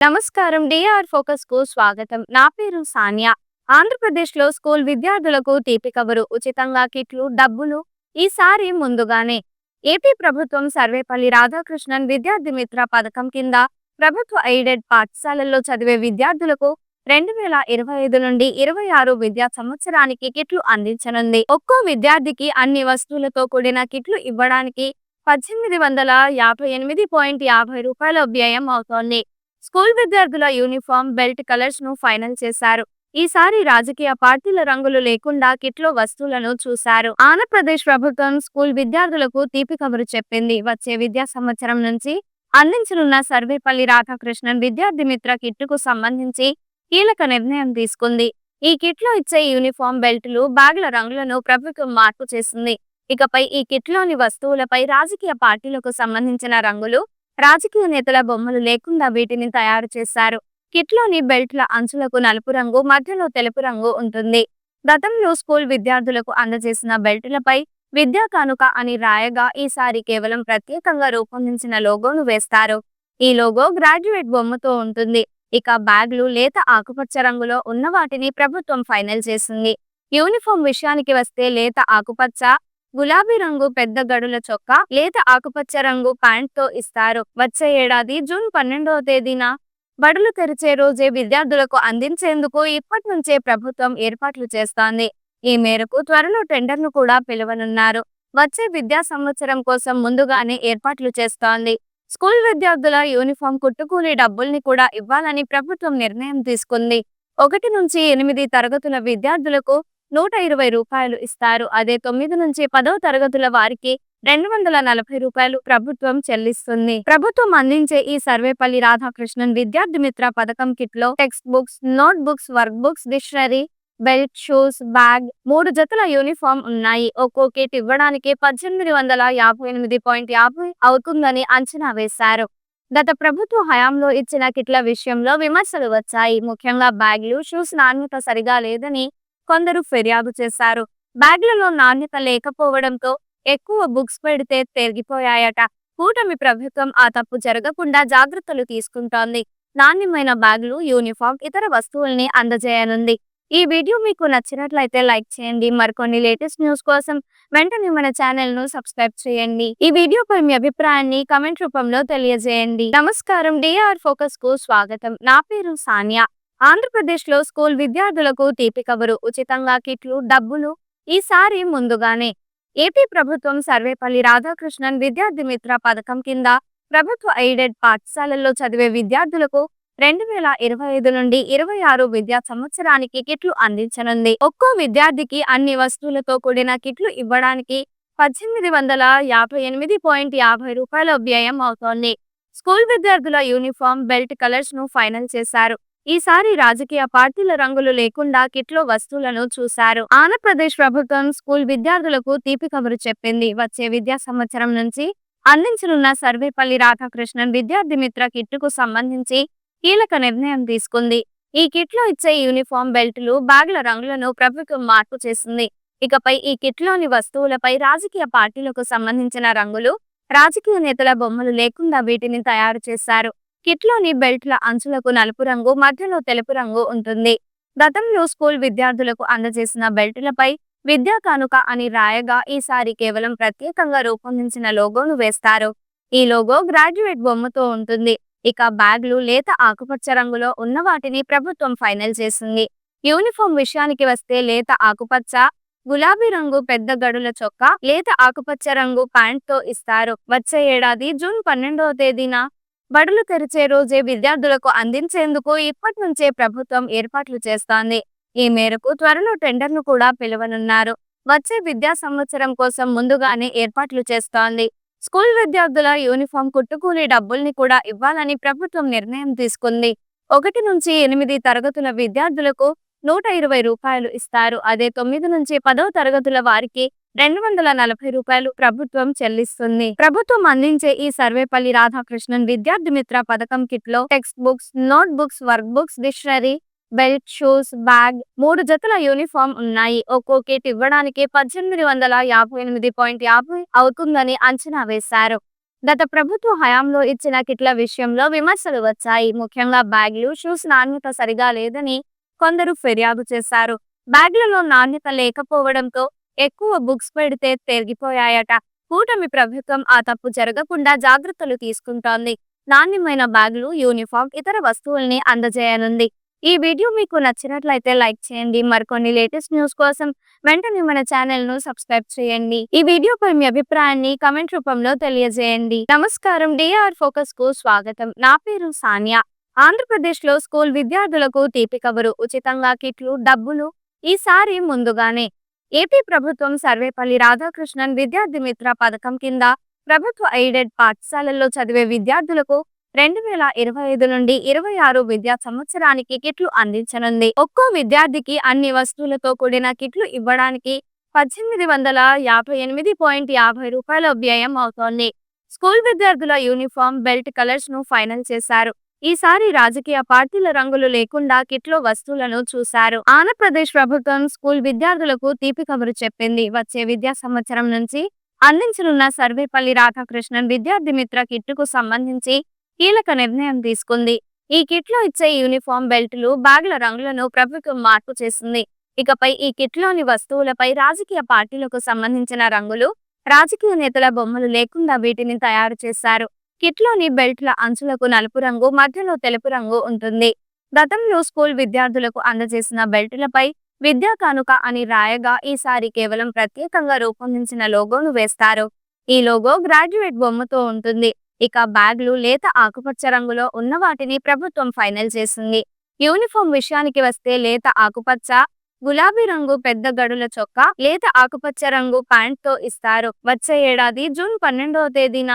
నమస్కారం. డిఆర్ ఫోకస్కు స్వాగతం. నా పేరు సానియా. ఆంధ్రప్రదేశ్లో స్కూల్ విద్యార్థులకు తీపి కబురు ఉచితంగా కిట్లు డబ్బులు ఈసారి ముందుగానే. ఏపీ ప్రభుత్వం సర్వేపల్లి రాధాకృష్ణన్ విద్యార్థి మిత్ర పథకం కింద ప్రభుత్వ ఎయిడెడ్ పాఠశాలల్లో చదివే విద్యార్థులకు రెండు వేల ఇరవై ఐదు నుండి ఇరవై ఆరు విద్యా సంవత్సరానికి కిట్లు అందించనుంది. ఒక్కో విద్యార్థికి అన్ని వస్తువులతో కూడిన కిట్లు ఇవ్వడానికి పద్దెనిమిది వందల యాభై ఎనిమిది పాయింట్ యాభై రూపాయల వ్యయం అవుతోంది. స్కూల్ విద్యార్థుల యూనిఫామ్ బెల్ట్ కలర్స్ను ఫైనల్ చేశారు. ఈసారి రాజకీయ పార్టీల రంగులు లేకుండా కిట్లో వస్తువులను చూశారు. ఆంధ్రప్రదేశ్ ప్రభుత్వం స్కూల్ విద్యార్థులకు తీపి కబురు చెప్పింది. వచ్చే విద్యా సంవత్సరం నుంచి అందించనున్న సర్వేపల్లి రాధాకృష్ణన్ విద్యార్థి మిత్ర కిట్టుకు సంబంధించి కీలక నిర్ణయం తీసుకుంది. ఈ కిట్లో ఇచ్చే యూనిఫామ్ బెల్టులు బ్యాగుల రంగులను ప్రభుత్వం మార్పు చేసింది. ఇకపై ఈ కిట్లోని వస్తువులపై రాజకీయ పార్టీలకు సంబంధించిన రంగులు రాజకీయ నేతల బొమ్మలు లేకుండా వీటిని తయారు చేశారు. కిట్లోని బెల్ట్ల అంచులకు నలుపు రంగు మధ్యలో తెలుపు రంగు ఉంటుంది. గతంలో స్కూల్ విద్యార్థులకు అందజేసిన బెల్టులపై విద్యా కానుక అని రాయగా ఈసారి కేవలం ప్రత్యేకంగా రూపొందించిన లోగోను వేస్తారు. ఈ లోగో గ్రాడ్యుయేట్ బొమ్మతో ఉంటుంది. ఇక బ్యాగ్లు లేత ఆకుపచ్చ రంగులో ఉన్న వాటిని ప్రభుత్వం ఫైనల్ చేసింది. యూనిఫామ్ విషయానికి వస్తే లేత ఆకుపచ్చ గులాబీ రంగు పెద్ద గడుల చొక్కా లేత ఆకుపచ్చ రంగు ప్యాంట్తో ఇస్తారు. వచ్చే ఏడాది జూన్ పన్నెండవ తేదీన బడులు తెరిచే రోజే విద్యార్థులకు అందించేందుకు ఇప్పటి నుంచే ప్రభుత్వం ఏర్పాట్లు చేస్తోంది. ఈ మేరకు త్వరలో టెండర్ను కూడా పిలువనున్నారు. వచ్చే విద్యా సంవత్సరం కోసం ముందుగానే ఏర్పాట్లు చేస్తోంది. స్కూల్ విద్యార్థుల యూనిఫామ్ కుట్టుకూలి డబ్బుల్ని కూడా ఇవ్వాలని ప్రభుత్వం నిర్ణయం తీసుకుంది. ఒకటి నుంచి ఎనిమిది తరగతుల విద్యార్థులకు నూట ఇరవై రూపాయలు ఇస్తారు. అదే తొమ్మిది నుంచి పదవ తరగతుల వారికి రెండు వందల నలభై రూపాయలు ప్రభుత్వం చెల్లిస్తుంది. ప్రభుత్వం అందించే ఈ సర్వేపల్లి రాధాకృష్ణన్ విద్యార్థి మిత్ర పథకం కిట్లో text books note books work books dictionary belt shoes bag మూడు జతల యూనిఫామ్ ఉన్నాయి. ఒక్కో కిట్ ఇవ్వడానికి పద్దెనిమిది వందల యాభై ఎనిమిది పాయింట్ యాభై అవుతుందని అంచనా వేశారు. గత ప్రభుత్వ హయాంలో ఇచ్చిన కిట్ల విషయంలో విమర్శలు వచ్చాయి. ముఖ్యంగా బ్యాగ్లు షూస్ నాణ్యత సరిగా లేదని కొందరు ఫిర్యాదు చేశారు. బ్యాగ్లలో నాణ్యత లేకపోవడంతో ఎక్కువ బుక్స్ పెడితే తెరిగిపోయాయట. కూటమి ప్రభుత్వం ఆ తప్పు జరగకుండా జాగ్రత్తలు తీసుకుంటోంది. నాణ్యమైన బ్యాగులు యూనిఫామ్ ఇతర వస్తువుల్ని అందజేయనుంది. ఈ వీడియో మీకు నచ్చినట్లయితే లైక్ చేయండి. మరికొన్ని లేటెస్ట్ న్యూస్ కోసం వెంటనే మన ఛానల్ను సబ్స్క్రైబ్ చేయండి. ఈ వీడియోపై మీ అభిప్రాయాన్ని కమెంట్ రూపంలో తెలియజేయండి. నమస్కారం. డిఆర్ ఫోకస్కు స్వాగతం. నా పేరు సానియా. ఆంధ్రప్రదేశ్లో స్కూల్ విద్యార్థులకు తీపి కబురు ఉచితంగా కిట్లు డబ్బులు ఈసారి ముందుగానే. ఏపీ ప్రభుత్వం సర్వేపల్లి రాధాకృష్ణన్ విద్యార్థి మిత్ర పథకం కింద ప్రభుత్వ ఎయిడెడ్ పాఠశాలల్లో చదివే విద్యార్థులకు రెండు వేల ఇరవై ఐదు నుండి ఇరవై ఆరు విద్యా సంవత్సరానికి కిట్లు అందించనుంది. ఒక్కో విద్యార్థికి అన్ని వస్తువులతో కూడిన కిట్లు ఇవ్వడానికి పద్దెనిమిది వందల యాభై ఎనిమిది పాయింట్ యాభై రూపాయల వ్యయం అవుతోంది. స్కూల్ విద్యార్థుల యూనిఫామ్ బెల్ట్ కలర్స్ను ఫైనల్ చేశారు. ఈసారి రాజకీయ పార్టీల రంగులు లేకుండా కిట్లో వస్తువులను చూశారు. ఆంధ్రప్రదేశ్ ప్రభుత్వం స్కూల్ విద్యార్థులకు తీపి కబురు చెప్పింది. వచ్చే విద్యా సంవత్సరం నుంచి అందించనున్న సర్వేపల్లి రాధాకృష్ణన్ విద్యార్థి మిత్ర కిట్టుకు సంబంధించి కీలక నిర్ణయం తీసుకుంది. ఈ కిట్లో ఇచ్చే యూనిఫామ్ బెల్టులు బ్యాగుల రంగులను ప్రభుత్వం మార్పు చేసింది. ఇకపై ఈ కిట్లోని వస్తువులపై రాజకీయ పార్టీలకు సంబంధించిన రంగులు రాజకీయ నేతల బొమ్మలు లేకుండా వీటిని తయారు చేశారు. కిట్లోని బెల్ట్ల అంచులకు నలుపు రంగు మధ్యలో తెలుపు రంగు ఉంటుంది. గతంలో స్కూల్ విద్యార్థులకు అందజేసిన బెల్టులపై విద్యా కానుక అని రాయగా ఈసారి కేవలం ప్రత్యేకంగా రూపొందించిన లోగోను వేస్తారు. ఈ లోగో గ్రాడ్యుయేట్ బొమ్మతో ఉంటుంది. ఇక బ్యాగ్లు లేత ఆకుపచ్చ రంగులో ఉన్న వాటిని ప్రభుత్వం ఫైనల్ చేసింది. యూనిఫామ్ విషయానికి వస్తే లేత ఆకుపచ్చ గులాబీ రంగు పెద్ద గడుల చొక్కా లేత ఆకుపచ్చ రంగు ప్యాంట్తో ఇస్తారు. వచ్చే ఏడాది జూన్ పన్నెండవ తేదీన బడులు తెరిచే రోజే విద్యార్థులకు అందించేందుకు ఇప్పటి నుంచే ప్రభుత్వం ఏర్పాట్లు చేస్తోంది. ఈ మేరకు త్వరలో టెండర్ను కూడా పిలువనున్నారు. వచ్చే విద్యా సంవత్సరం కోసం ముందుగానే ఏర్పాట్లు చేస్తోంది. స్కూల్ విద్యార్థుల యూనిఫామ్ కుట్టుకూలి డబ్బుల్ని కూడా ఇవ్వాలని ప్రభుత్వం నిర్ణయం తీసుకుంది. ఒకటి నుంచి ఎనిమిది తరగతుల విద్యార్థులకు నూట ఇరవై రూపాయలు ఇస్తారు. అదే తొమ్మిది నుంచి పదో తరగతుల వారికి రెండు వందల నలభై రూపాయలు ప్రభుత్వం చెల్లిస్తుంది. ప్రభుత్వం అందించే ఈ సర్వేపల్లి రాధాకృష్ణన్ విద్యార్థి మిత్ర పథకం కిట్లో text books note books work books dictionary belt shoes bag మూడు జతల యూనిఫామ్ ఉన్నాయి. ఒక్కో కిట్ ఇవ్వడానికి పద్దెనిమిది వందల యాభై ఎనిమిది పాయింట్ యాభై అవుతుందని అంచనా వేశారు. గత ప్రభుత్వ హయాంలో ఇచ్చిన కిట్ల విషయంలో విమర్శలు వచ్చాయి. ముఖ్యంగా బ్యాగ్లు షూస్ నాణ్యత సరిగా లేదని కొందరు ఫిర్యాదు చేశారు. బ్యాగ్లలో నాణ్యత లేకపోవడంతో ఎక్కువ బుక్స్ పెడితే తెగిపోయాయట కూటమి ప్రభుత్వం ఆ తప్పు జరగకుండా జాగ్రత్తలు తీసుకుంటోంది. నాణ్యమైన బ్యాగులు యూనిఫామ్ ఇతర వస్తువుల్ని అందజేయనుంది. ఈ వీడియో మీకు నచ్చినట్లయితే లైక్ చేయండి. మరికొన్ని లేటెస్ట్ న్యూస్ కోసం వెంటనే మన ఛానల్ను సబ్స్క్రైబ్ చేయండి. ఈ వీడియోపై మీ అభిప్రాయాన్ని కమెంట్ రూపంలో తెలియజేయండి. నమస్కారం. డిఆర్ ఫోకస్కు స్వాగతం. నా పేరు సానియా. ఆంధ్రప్రదేశ్లో స్కూల్ విద్యార్థులకు తీపి కబురు ఉచితంగా కిట్లు డబ్బులు ఈసారి ముందుగానే. ఏపీ ప్రభుత్వం సర్వేపల్లి రాధాకృష్ణన్ విద్యార్థి మిత్ర పథకం కింద ప్రభుత్వ ఎయిడెడ్ పాఠశాలల్లో చదివే విద్యార్థులకు రెండు వేల ఇరవై ఐదు నుండి ఇరవై ఆరు విద్యా సంవత్సరానికి కిట్లు అందించనుంది. ఒక్కో విద్యార్థికి అన్ని వస్తువులతో కూడిన కిట్లు ఇవ్వడానికి పద్దెనిమిది వందల యాభై ఎనిమిది పాయింట్ యాభై రూపాయల వ్యయం అవుతోంది. స్కూల్ విద్యార్థుల యూనిఫామ్ బెల్ట్ కలర్స్ను ఫైనల్ చేశారు. ఈసారి రాజకీయ పార్టీల రంగులు లేకుండా కిట్లో వస్తువులను చూశారు. ఆంధ్రప్రదేశ్ ప్రభుత్వం స్కూల్ విద్యార్థులకు తీపి కబురు చెప్పింది. వచ్చే విద్యా సంవత్సరం నుంచి అందించనున్న సర్వేపల్లి రాధాకృష్ణన్ విద్యార్థి మిత్ర కిట్టుకు సంబంధించి కీలక నిర్ణయం తీసుకుంది. ఈ కిట్లో ఇచ్చే యూనిఫామ్ బెల్టులు బ్యాగుల రంగులను ప్రభుత్వం మార్పు చేసింది. ఇకపై ఈ కిట్లోని వస్తువులపై రాజకీయ పార్టీలకు సంబంధించిన రంగులు రాజకీయ నేతల బొమ్మలు లేకుండా వీటిని తయారు చేశారు. కిట్లోని బెల్ట్ల అంచులకు నలుపు రంగు మధ్యలో తెలుపు రంగు ఉంటుంది. గతంలో స్కూల్ విద్యార్థులకు అందజేసిన బెల్టులపై విద్యా కానుక అని రాయగా ఈసారి కేవలం ప్రత్యేకంగా రూపొందించిన లోగోను వేస్తారు. ఈ లోగో గ్రాడ్యుయేట్ బొమ్మతో ఉంటుంది. ఇక బ్యాగ్లు లేత ఆకుపచ్చ రంగులో ఉన్న వాటిని ప్రభుత్వం ఫైనల్ చేసింది. యూనిఫామ్ విషయానికి వస్తే లేత ఆకుపచ్చ గులాబీ రంగు పెద్ద గడుల చొక్కా లేత ఆకుపచ్చ రంగు ప్యాంట్తో ఇస్తారు. వచ్చే ఏడాది జూన్ పన్నెండవ తేదీన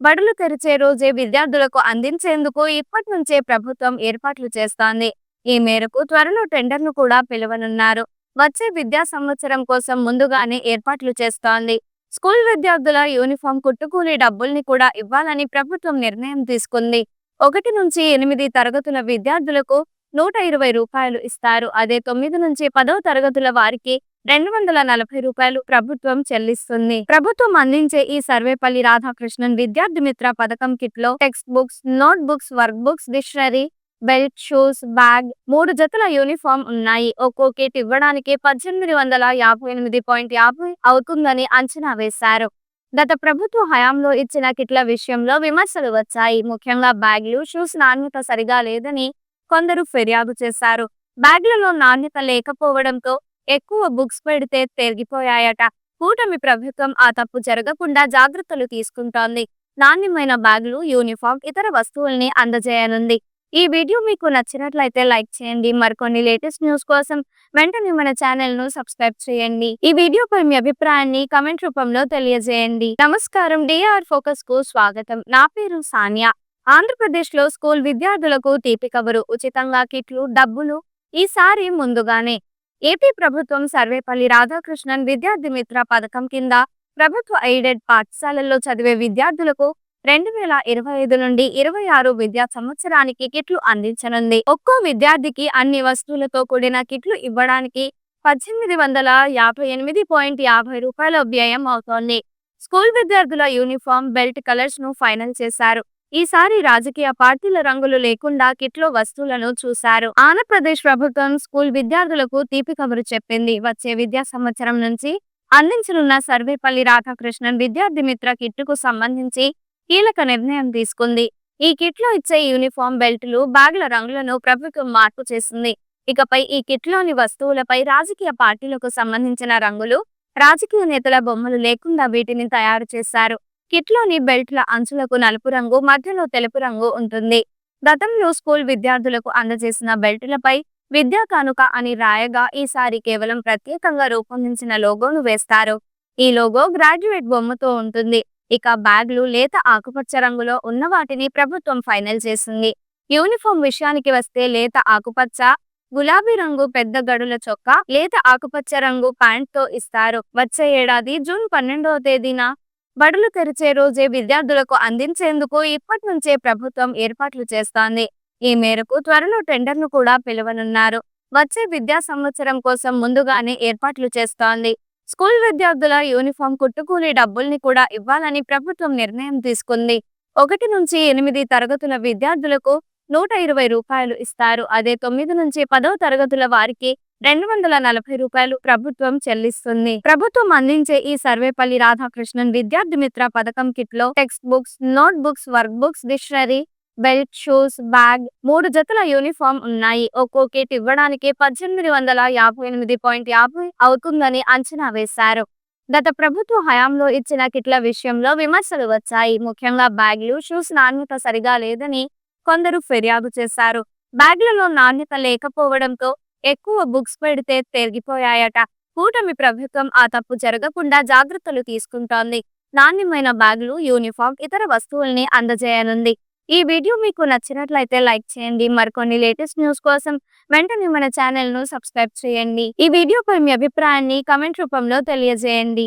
బడులు తెరిచే రోజే విద్యార్థులకు అందించేందుకు ఇప్పటి నుంచే ప్రభుత్వం ఏర్పాట్లు చేస్తోంది. ఈ మేరకు త్వరలో టెండర్ను కూడా పిలువనున్నారు. వచ్చే విద్యా సంవత్సరం కోసం ముందుగానే ఏర్పాట్లు చేస్తోంది. స్కూల్ విద్యార్థుల యూనిఫామ్ కుట్టుకూలి డబ్బుల్ని కూడా ఇవ్వాలని ప్రభుత్వం నిర్ణయం తీసుకుంది. ఒకటి నుంచి ఎనిమిది తరగతుల విద్యార్థులకు నూట ఇరవై రూపాయలు ఇస్తారు. అదే తొమ్మిది నుంచి పదవ తరగతుల వారికి రెండు వందల నలభై రూపాయలు ప్రభుత్వం చెల్లిస్తుంది. ప్రభుత్వం అందించే ఈ సర్వేపల్లి రాధాకృష్ణన్ విద్యార్థి మిత్ర పథకం కిట్లో text books note books work books dictionary belt shoes bag మూడు జతల యూనిఫామ్ ఉన్నాయి. ఒక్కో కిట్ ఇవ్వడానికి పద్దెనిమిది వందల యాభై ఎనిమిది పాయింట్ యాభై అవుతుందని అంచనా వేశారు. గత ప్రభుత్వ హయాంలో ఇచ్చిన కిట్ల విషయంలో విమర్శలు వచ్చాయి. ముఖ్యంగా బ్యాగ్లు షూస్ నాణ్యత సరిగా లేదని కొందరు ఫిర్యాదు చేశారు. బ్యాగ్లలో నాణ్యత లేకపోవడంతో ఎక్కువ బుక్స్ పెడితే తెగిపోయాయట కూటమి ప్రభుత్వం ఆ తప్పు జరగకుండా జాగ్రత్తలు తీసుకుంటోంది. నాణ్యమైన బ్యాగులు యూనిఫామ్ ఇతర వస్తువుల్ని అందజేయనుంది. ఈ వీడియో మీకు నచ్చినట్లయితే లైక్ చేయండి. మరికొన్ని లేటెస్ట్ న్యూస్ కోసం వెంటనే మన ఛానల్ను సబ్స్క్రైబ్ చేయండి. ఈ వీడియోపై మీ అభిప్రాయాన్ని కమెంట్ రూపంలో తెలియజేయండి. నమస్కారం. డిఆర్ ఫోకస్కు స్వాగతం. నా పేరు సానియా. ఆంధ్రప్రదేశ్లో స్కూల్ విద్యార్థులకు తీపి కబురు. ఉచితంగా కిట్లు డబ్బులు ఈసారి ముందుగానే. ఏపీ ప్రభుత్వం సర్వేపల్లి రాధాకృష్ణన్ విద్యార్థి మిత్ర పథకం కింద ప్రభుత్వ ఎయిడెడ్ పాఠశాలల్లో చదివే విద్యార్థులకు రెండు వేల ఇరవై ఐదు నుండి ఇరవై ఆరు విద్యా సంవత్సరానికి కిట్లు అందించనుంది. ఒక్కో విద్యార్థికి అన్ని వస్తువులతో కూడిన కిట్లు ఇవ్వడానికి పద్దెనిమిది వందల యాభై ఎనిమిది పాయింట్ యాభై రూపాయల వ్యయం అవుతోంది. స్కూల్ విద్యార్థుల యూనిఫామ్ బెల్ట్ కలర్స్ను ఫైనల్ చేశారు. ఈసారి రాజకీయ పార్టీల రంగులు లేకుండా కిట్లో వస్తువులను చూశారు. ఆంధ్రప్రదేశ్ ప్రభుత్వం స్కూల్ విద్యార్థులకు తీపి కబురు చెప్పింది. వచ్చే విద్యా సంవత్సరం నుంచి అందించనున్న సర్వేపల్లి రాధాకృష్ణన్ విద్యార్థి మిత్ర కిట్టుకు సంబంధించి కీలక నిర్ణయం తీసుకుంది. ఈ కిట్లో ఇచ్చే యూనిఫామ్ బెల్టులు బ్యాగుల రంగులను ప్రభుత్వం మార్పు చేసింది. ఇకపై ఈ కిట్లోని వస్తువులపై రాజకీయ పార్టీలకు సంబంధించిన రంగులు రాజకీయ నేతల బొమ్మలు లేకుండా వీటిని తయారు చేశారు. కిట్లోని బెల్ట్ల అంచులకు నలుపు రంగు మధ్యలో తెలుపు రంగు ఉంటుంది. గతంలో స్కూల్ విద్యార్థులకు అందజేసిన బెల్టులపై విద్యా కానుక అని రాయగా ఈసారి కేవలం ప్రత్యేకంగా రూపొందించిన లోగోను వేస్తారు. ఈ లోగో గ్రాడ్యుయేట్ బొమ్మతో ఉంటుంది. ఇక బ్యాగ్లు లేత ఆకుపచ్చ రంగులో ఉన్న వాటిని ప్రభుత్వం ఫైనల్ చేసింది. యూనిఫామ్ విషయానికి వస్తే లేత ఆకుపచ్చ గులాబీ రంగు పెద్ద గడుల చొక్కా లేత ఆకుపచ్చ రంగు ప్యాంట్తో ఇస్తారు. వచ్చే ఏడాది జూన్ పన్నెండవ తేదీన బడులు తెరిచే రోజే విద్యార్థులకు అందించేందుకు ఇప్పటి నుంచే ప్రభుత్వం ఏర్పాట్లు చేస్తోంది. ఈ మేరకు త్వరలో టెండర్ను కూడా పిలువనున్నారు. వచ్చే విద్యా సంవత్సరం కోసం ముందుగానే ఏర్పాట్లు చేస్తోంది. స్కూల్ విద్యార్థుల యూనిఫామ్ కుట్టుకూలి డబ్బుల్ని కూడా ఇవ్వాలని ప్రభుత్వం నిర్ణయం తీసుకుంది. ఒకటి నుంచి ఎనిమిది తరగతుల విద్యార్థులకు నూట ఇరవై రూపాయలు ఇస్తారు. అదే తొమ్మిది నుంచి పదో తరగతుల వారికి రెండు వందల నలభై రూపాయలు ప్రభుత్వం చెల్లిస్తుంది. ప్రభుత్వం అందించే ఈ సర్వేపల్లి రాధాకృష్ణన్ విద్యార్థి మిత్ర పథకం కిట్లో text books note books work books dictionary belt shoes bag మూడు జతల యూనిఫామ్ ఉన్నాయి. ఒక్కో కిట్ ఇవ్వడానికి పద్దెనిమిది వందల యాభై ఎనిమిది పాయింట్ యాభై అవుతుందని అంచనా వేశారు. గత ప్రభుత్వ హయాంలో ఇచ్చిన కిట్ల విషయంలో విమర్శలు వచ్చాయి. ముఖ్యంగా బ్యాగ్లు షూస్ నాణ్యత సరిగా లేదని కొందరు ఫిర్యాదు చేశారు. బ్యాగ్లలో నాణ్యత లేకపోవడంతో ఎక్కువ బుక్స్ పెడితే తెరిగిపోయాయట. కూటమి ప్రభుత్వం ఆ తప్పు జరగకుండా జాగ్రత్తలు తీసుకుంటోంది. నాణ్యమైన బ్యాగులు యూనిఫామ్ ఇతర వస్తువుల్ని అందజేయనుంది. ఈ వీడియో మీకు నచ్చినట్లయితే లైక్ చేయండి. మరికొన్ని లేటెస్ట్ న్యూస్ కోసం వెంటనే మన ఛానల్ను సబ్స్క్రైబ్ చేయండి. ఈ వీడియోపై మీ అభిప్రాయాన్ని కమెంట్ రూపంలో తెలియజేయండి.